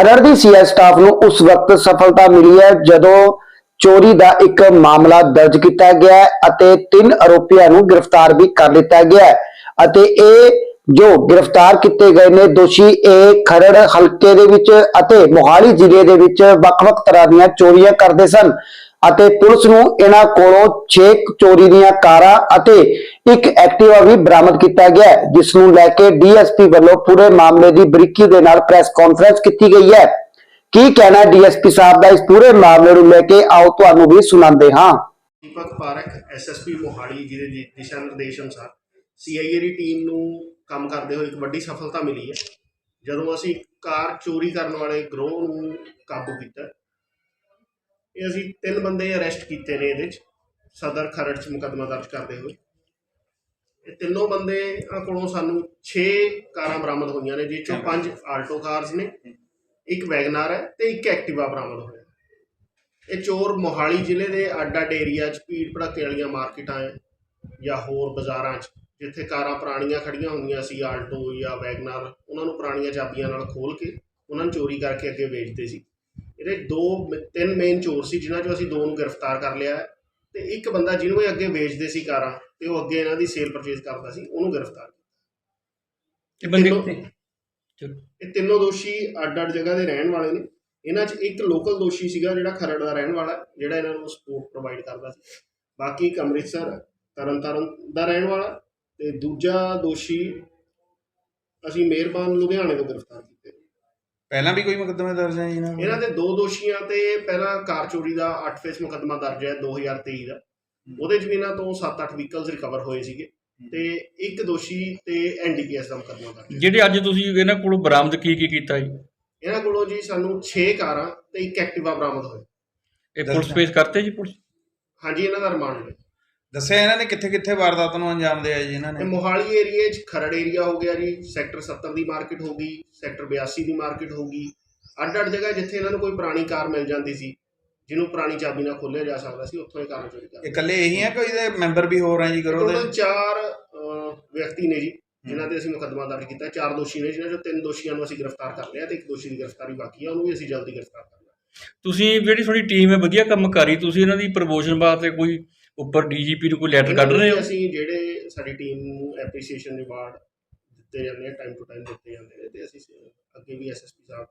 ਖਰੜ ਦੀ CS staff ਨੂੰ ਉਸ ਵਕਤ ਸਫਲਤਾ ਮਿਲੀ ਹੈ ਜਦੋਂ ਚੋਰੀ ਦਾ ਇੱਕ ਮਾਮਲਾ ਦਰਜ ਕੀਤਾ ਗਿਆ ਅਤੇ ਤਿੰਨ ਆਰੋਪੀਆਂ ਨੂੰ ਗ੍ਰਿਫਤਾਰ ਵੀ ਕਰ ਲਿੱਤਾ ਗਿਆ ਅਤੇ ਇਹ ਜੋ ਗ੍ਰਿਫਤਾਰ ਕੀਤੇ ਗਏ ਨੇ ਦੋਸ਼ੀ, ਇਹ ਖਰੜ ਹਲਕੇ ਦੇ ਵਿੱਚ ਅਤੇ ਮੋਹਾਲੀ ਜ਼ਿਲ੍ਹੇ ਦੇ ਵਿੱਚ ਵੱਖ-ਵੱਖ ਤਰ੍ਹਾਂ ਦੀਆਂ ਚੋਰੀਆਂ ਕਰਦੇ ਸਨ। ਅਤੇ ਪੁਲਿਸ ਨੂੰ ਇਹਨਾਂ ਕੋਲੋਂ 6 ਚੋਰੀ ਦੀਆਂ ਕਾਰਾਂ ਅਤੇ ਇੱਕ ਐਕਟਿਵਾ ਵੀ ਬਰਾਮਦ ਕੀਤਾ ਗਿਆ ਜਿਸ ਨੂੰ ਲੈ ਕੇ ਡੀਐਸਪੀ ਵੱਲੋਂ ਪੂਰੇ ਮਾਮਲੇ ਦੀ ਬਰੀਕੀ ਦੇ ਨਾਲ ਪ੍ਰੈਸ ਕਾਨਫਰੰਸ ਕੀਤੀ ਗਈ ਹੈ। ਕੀ ਕਹਿਣਾ ਡੀਐਸਪੀ ਸਾਹਿਬ ਦਾ? ਇਸ ਪੂਰੇ ਮਾਮਲੇ ਨੂੰ ਲੈ ਕੇ ਆਓ, ਤੁਹਾਨੂੰ ਵੀ ਸੁਣਾਉਂਦੇ ਹਾਂ। ਦੀਪਕ ਪਾਰਕ ਐਸਐਸਪੀ ਮੋਹਾਲੀ, ਜਿਹਦੇ ਦਿ- ਦਿਸ਼ਾ ਨਿਰਦੇਸ਼ ਅਨੁਸਾਰ ਸੀਆਈਏ ਦੀ ਟੀਮ ਨੂੰ ਕੰਮ ਕਰਦੇ ਹੋਏ ਇੱਕ ਵੱਡੀ ਸਫਲਤਾ ਮਿਲੀ ਹੈ। ਜਦੋਂ ਅਸੀਂ ਕਾਰ ਚੋਰੀ ਕਰਨ ਵਾਲੇ ਗਰੋਹ ਨੂੰ ਕਾਬੂ ਕੀਤਾ ਇਹ ਅਸੀਂ ਤਿੰਨ ਬੰਦੇ ਅਰੈਸਟ ਕੀਤੇ ਨੇ ਇਹਦੇ 'ਚ ਸਦਰ ਖਰੜ 'ਚ ਮੁਕੱਦਮਾ ਦਰਜ ਕਰਦੇ ਹੋਏ। ਇਹ ਤਿੰਨੋਂ ਬੰਦੇ ਕੋਲੋਂ ਸਾਨੂੰ 6 ਕਾਰਾਂ ਬਰਾਮਦ ਹੋਈਆਂ ਨੇ ਜਿਸ ਚੋਂ ਪੰਜ ਆਲਟੋ ਕਾਰਸ ਨੇ ਇੱਕ ਵੈਗਨਾਰ ਹੈ ਤੇ ਇੱਕ ਐਕਟਿਵਾ ਬਰਾਮਦ ਹੋਇਆ। ਇਹ ਚੋਰ ਮੋਹਾਲੀ ਜ਼ਿਲ੍ਹੇ ਦੇ ਅੱਡ ਅੱਡ ਏਰੀਆ 'ਚ ਭੀੜ ਭੜੱਕੇ ਵਾਲੀਆਂ ਮਾਰਕੀਟਾਂ ਹੈ ਜਾਂ ਹੋਰ ਬਾਜ਼ਾਰਾਂ 'ਚ ਜਿੱਥੇ ਕਾਰਾਂ ਪੁਰਾਣੀਆਂ ਖੜੀਆਂ ਹੁੰਦੀਆਂ ਸੀ ਆਲਟੋ ਜਾਂ ਵੈਗਨਾਰ ਉਹਨਾਂ ਨੂੰ ਪੁਰਾਣੀਆਂ ਚਾਬੀਆਂ ਨਾਲ ਖੋਲ ਕੇ ਉਹਨਾਂ ਨੂੰ ਚੋਰੀ ਕਰਕੇ ਅੱਗੇ ਵੇਚਦੇ ਸੀ। ਇਹਦੇ ਦੋ ਤਿੰਨ ਮੇਨ ਚੋਰ ਸੀ ਜਿਨ੍ਹਾਂ 'ਚੋਂ ਅਸੀਂ ਦੋ ਨੂੰ ਗ੍ਰਿਫਤਾਰ ਕਰ ਲਿਆ ਤੇ ਇੱਕ ਬੰਦਾ ਜਿਹਨੂੰ ਇਹ ਅੱਗੇ ਵੇਚਦੇ ਸੀ ਕਾਰਾਂ ਤੇ ਉਹ ਅੱਗੇ ਇਹਨਾਂ ਦੀ ਸੇਲ ਪਰਚੇਜ਼ ਕਰਦਾ ਸੀ ਉਹਨੂੰ ਗ੍ਰਿਫਤਾਰ ਕੀਤਾ। ਇਹ ਬੰਦੇ ਇਹ ਤਿੰਨੋਂ ਦੋਸ਼ੀ ਅੱਡ-ਅੱਡ ਜਗ੍ਹਾ ਦੇ ਰਹਿਣ ਵਾਲੇ ਨੇ। ਇਹਨਾਂ 'ਚ ਇੱਕ ਲੋਕਲ ਦੋਸ਼ੀ ਸੀਗਾ ਜਿਹੜਾ ਖਰੜ ਦਾ ਰਹਿਣ ਵਾਲਾ ਜਿਹੜਾ ਇਹਨਾਂ ਨੂੰ ਸਪੋਰਟ ਪ੍ਰੋਵਾਈਡ ਕਰਦਾ ਸੀ। ਬਾਕੀ ਇੱਕ ਅੰਮ੍ਰਿਤਸਰ ਤਰਨਤਾਰਨ ਦਾ ਰਹਿਣ ਵਾਲਾ ਤੇ ਦੂਜਾ ਦੋਸ਼ੀ ਅਸੀਂ ਮਿਹਰਬਾਨ ਲੁਧਿਆਣੇ ਤੋਂ ਗ੍ਰਿਫਤਾਰ ਕੀਤੇ। ਪਹਿਲਾਂ ਵੀ ਕੋਈ ਮੁਕੱਦਮੇ ਦਰਜ ਹੈ ਜੀ ਇਹਨਾਂ? ਇਹਨਾਂ ਦੇ ਦੋ ਦੋਸ਼ੀਆਂ ਤੇ ਪਹਿਲਾਂ ਕਾਰ ਚੋਰੀ ਦਾ 8 ਫੇਸ ਮੁਕੱਦਮਾ ਦਰਜ ਹੈ 2023 ਦਾ। ਉਹਦੇ 'ਚ ਵੀ ਇਹਨਾਂ ਤੋਂ 7-8 ਵਹੀਕਲਸ ਰਿਕਵਰ ਹੋਏ ਸੀਗੇ ਤੇ ਇੱਕ ਦੋਸ਼ੀ ਤੇ ਐਨਡੀਪੀਐਸ ਦਾ ਮੁਕੱਦਮਾ ਦਰਜ ਹੈ। ਜਿਹੜੇ ਅੱਜ ਤੁਸੀਂ ਇਹਨਾਂ ਕੋਲੋਂ ਬਰਾਮਦ ਕੀ ਕੀ ਕੀਤਾ ਜੀ? ਇਹਨਾਂ ਕੋਲੋਂ ਜੀ ਸਾਨੂੰ 6 ਕਾਰਾਂ ਤੇ ਇੱਕ ਐਕਟਿਵਾ ਬਰਾਮਦ ਹੋਏ ਇਹ ਪੁਲਿਸ ਪੇਸ਼ ਕਰਤੇ ਜੀ ਪੁਲਿਸ? ਹਾਂਜੀ ਇਹਨਾਂ ਦਾ ਰਿਮਾਂਡ ਹੈ ਦੱਸਿਆ ਇਹਨਾਂ ਨੇ ਕਿੱਥੇ ਕਿੱਥੇ ਵਾਰਦਾਤ ਨੂੰ ਅੰਜਾਮ ਦਿਆ ਜੀ ਇਹਨਾਂ ਤੇ ਨੇ ਮੋਹਾਲੀ ਏਰੀਏ 'ਚ ਖਰੜ ਏਰੀਆ ਹੋ ਗਿਆ ਜੀ ਸੈਕਟਰ 70 ਦੀ ਮਾਰਕੀਟ ਹੋ ਗਈ ਸੈਕਟਰ 82 ਦੀ ਮਾਰਕੀਟ ਹੋ ਗਈ। ਅੱਡ-ਅੱਡ ਜਗ੍ਹਾ ਜਿੱਥੇ ਇਹਨਾਂ ਨੂੰ ਕੋਈ ਪੁਰਾਣੀ ਕਾਰ ਮਿਲ ਜਾਂਦੀ ਸੀ ਜਿਹਨੂੰ ਪੁਰਾਣੀ ਚਾਬੀ ਨਾਲ ਖੋਲ੍ਹਿਆ ਜਾ ਸਕਦਾ ਸੀ ਉੱਥੋਂ ਇਹ ਕਾਰਾਂ ਚੋਰੀ ਕਰਦੇ ਇਕੱਲੇ ਇਹੀ ਹੈ ਕੋਈ ਇਹਦੇ ਮੈਂਬਰ ਵੀ ਹੋਰ ਹੈ ਜੀ ਕਰੋ ਦੇ ਟੋਟਲ ਚਾਰ ਅਹ, ਵਿਅਕਤੀ ਨੇ ਜੀ ਜਿਨ੍ਹਾਂ ਤੇ ਅਸੀਂ ਮੁਕੱਦਮਾ ਦਰਜ ਕੀਤਾ। ਚਾਰ ਦੋਸ਼ੀ ਨੇ ਜਿਨ੍ਹਾਂ ਚੋਂ ਤਿੰਨ ਦੋਸ਼ੀਆਂ ਨੂੰ ਅਸੀਂ ਗ੍ਰਿਫਤਾਰ ਕਰ ਲਿਆ ਤੇ ਇੱਕ ਦੋਸ਼ੀ ਦੀ ਗ੍ਰਿਫਤਾਰੀ ਬਾਕੀ ਹੈ ਉਹਨੂੰ ਵੀ ਅਸੀਂ ਜਲਦੀ ਗ੍ਰਿਫਤਾਰ ਕਰ ਲਾਂਗੇ। ਤੁਸੀਂ ਜਿਹੜੀ ਤੁਹਾਡੀ ਟੀਮ ਹੈ ਵਧੀਆ ਕੰਮ ਕਰੀ ਤੁਸੀਂ ਇਹਨਾਂ ਦੀ ਪ੍ਰਮੋਸ਼ਨ ਵਾਸਤੇ ਕੋਈ ਉੱਪਰ ਡੀਜੀਪੀ ਨੂੰ ਕੋਈ ਲੈਟਰ ਕੱਢ ਰਹੇ ਜੀ ਹੋ? ਅਸੀਂ ਜਿਹੜੇ ਸਾਡੀ ਟੀਮ ਨੂੰ ਐਪਰੀਸੀਏਸ਼ਨ ਰਿਵਾਰਡ ਦਿੱਤੇ ਜਾਂਦੇ ਆ ਟਾਈਮ ਟੂ ਟਾਈਮ ਦਿੱਤੇ ਜਾਂਦੇ ਨੇ ਤੇ ਅਸੀਂ ਅੱਗੇ ਵੀ ਐਸਐਸਪੀ ਸਾਹਿਬ